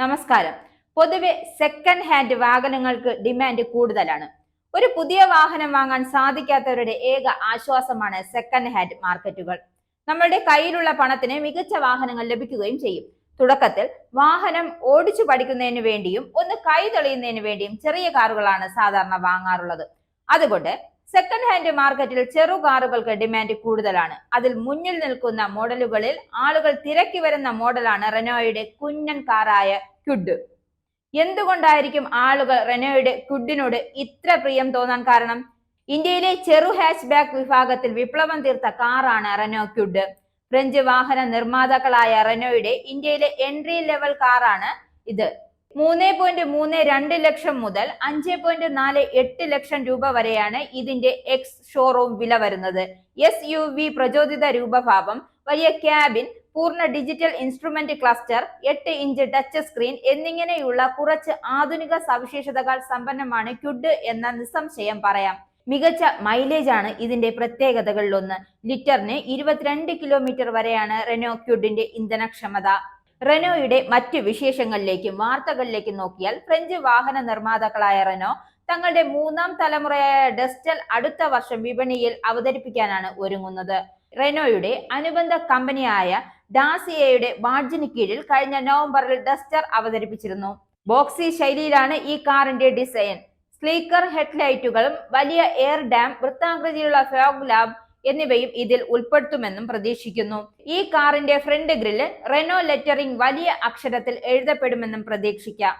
നമസ്കാരം. പൊതുവെ second hand വാഹനങ്ങൾക്ക് ഡിമാൻഡ് കൂടുതലാണ്. ഒരു പുതിയ വാഹനം വാങ്ങാൻ സാധിക്കാത്തവരുടെ ഏക ആശ്വാസമാണ് സെക്കൻഡ് ഹാൻഡ് മാർക്കറ്റുകൾ. നമ്മളുടെ കയ്യിലുള്ള പണത്തിന് മികച്ച വാഹനങ്ങൾ ലഭിക്കുകയും ചെയ്യും. തുടക്കത്തിൽ വാഹനം ഓടിച്ചു പഠിക്കുന്നതിന് വേണ്ടിയും ഒന്ന് കൈ തെളിയുന്നതിന് വേണ്ടിയും ചെറിയ കാറുകളാണ് സാധാരണ വാങ്ങാറുള്ളത്. അതുകൊണ്ട് സെക്കൻഡ് ഹാൻഡ് മാർക്കറ്റിൽ ചെറു കാറുകൾക്ക് ഡിമാൻഡ് കൂടുതലാണ്. അതിൽ മുന്നിൽ നിൽക്കുന്ന മോഡലുകളിൽ ആളുകൾ തിരക്കി വരുന്ന മോഡലാണ് റെനോയുടെ കുഞ്ഞൻ കാറായ ക്യുഡ് എന്തുകൊണ്ടായിരിക്കും ആളുകൾ റെനോയുടെ ക്യുഡിനോട് ഇത്ര പ്രിയം തോന്നാൻ കാരണം? ഇന്ത്യയിലെ ചെറു ഹാച്ച് ബാക്ക് വിഭാഗത്തിൽ വിപ്ലവം തീർത്ത കാറാണ് റെനോ ക്യുഡ് ഫ്രഞ്ച് വാഹന നിർമ്മാതാക്കളായ റെനോയുടെ ഇന്ത്യയിലെ എൻട്രി ലെവൽ കാറാണ് ഇത്. മൂന്ന് പോയിന്റ് മൂന്ന് രണ്ട് ലക്ഷം മുതൽ അഞ്ച് പോയിന്റ് നാല് എട്ട് ലക്ഷം രൂപ വരെയാണ് ഇതിന്റെ എക്സ് ഷോറൂം വില വരുന്നത്. എസ് യു വി പ്രചോദിത രൂപഭാവം വലിയ ക്യാബിൻ പൂർണ ഡിജിറ്റൽ ഇൻസ്ട്രുമെന്റ് ക്ലസ്റ്റർ എട്ട് ഇഞ്ച് ടച്ച് സ്ക്രീൻ എന്നിങ്ങനെയുള്ള കുറച്ച് ആധുനിക സവിശേഷതകൾ സമ്പന്നമാണ് ക്യുഡ് എന്ന നിസ്സംശയം പറയാം. മികച്ച മൈലേജ് ആണ് ഇതിന്റെ പ്രത്യേകതകളിലൊന്ന്. ലിറ്ററിന് ഇരുപത്തിരണ്ട് കിലോമീറ്റർ വരെയാണ് റെനോ ക്യുഡിന്റെ ഇന്ധനക്ഷമത. റെനോയുടെ മറ്റു വിശേഷങ്ങളിലേക്കും വാർത്തകളിലേക്കും നോക്കിയാൽ ഫ്രഞ്ച് വാഹന നിർമ്മാതാക്കളായ റെനോ തങ്ങളുടെ മൂന്നാം തലമുറയായ ഡസ്റ്റൽ അടുത്ത വർഷം വിപണിയിൽ അവതരിപ്പിക്കാനാണ് ഒരുങ്ങുന്നത്. റെനോയുടെ അനുബന്ധ കമ്പനിയായ ഡാസിയയുടെ വാർജിന് കീഴിൽ കഴിഞ്ഞ നവംബറിൽ ഡസ്റ്റർ അവതരിപ്പിച്ചിരുന്നു. ബോക്സി ശൈലിയിലാണ് ഈ കാറിന്റെ ഡിസൈൻ. സ്ലീക്കർ ഹെഡ്ലൈറ്റുകളും വലിയ എയർ ഡാം വൃത്താകൃതിയിലുള്ള ഫോഗ് ലാബ് എന്നിവയും ഇതിൽ ഉൾപ്പെടുത്തുമെന്നും പ്രതീക്ഷിക്കുന്നു. ഈ കാറിന്റെ ഫ്രണ്ട് ഗ്രില്ല് റെനോ ലെറ്ററിംഗ് വലിയ അക്ഷരത്തിൽ എഴുതപ്പെടുമെന്നും പ്രതീക്ഷിക്കാം.